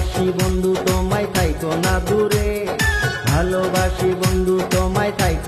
ভালোবাসি বন্ধু তোমায় থাইকো না দূরে। ভালোবাসি বন্ধু তোমায় তাই